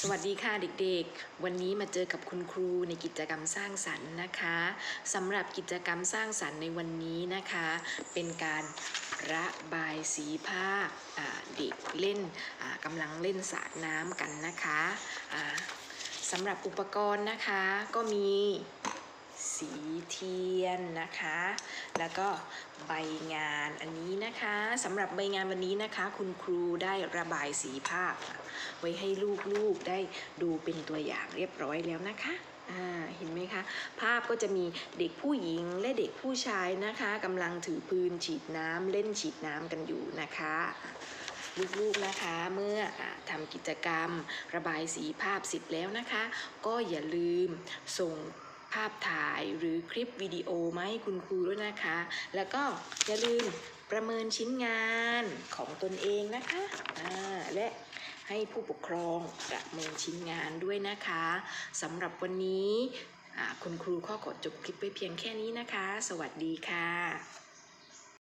สวัสดีค่ะเด็กๆ วันนี้มาเจอกับคุณครูในกิจกรรมสร้างสรรค์นะคะสำหรับกิจกรรมสร้างสรรค์ในวันนี้นะคะ เป็นการระบายสีผ้าเด็กเล่นกำลังเล่นสาดน้ำกันนะคะสำหรับอุปกรณ์นะคะก็มีสีเทียนนะคะ แล้วก็ใบงานอันนี้ นะคะสำหรับใบงานวันนี้นะคะ คุณครูได้ระบายสีภาพ ไว้ให้ลูกๆได้ดูเป็นตัวอย่างเรียบร้อยแล้วนะคะเห็นไหมคะ ภาพก็จะมีเด็กผู้หญิงและเด็กผู้ชายนะคะกำลังถือปืนฉีดน้ำเล่นฉีดน้ำกันอยู่นะคะลูกๆนะคะเมื่ออทำกิจกรรม ระบายสีภาพเสร็จแล้วนะคะ ก็อย่าลืมส่ง ภาพถ่ายหรือคลิปวิดีโอมาให้คุณครูด้วยนะคะ แล้วก็อย่าลืมประเมินชิ้นงานของตนเองนะคะและให้ผู้ปกครองประเมินชิ้นงานด้วยนะคะสำหรับวันนี้คุณครูข้อขอจบคลิปไปเพียงแค่นี้นะคะ สวัสดีค่ะ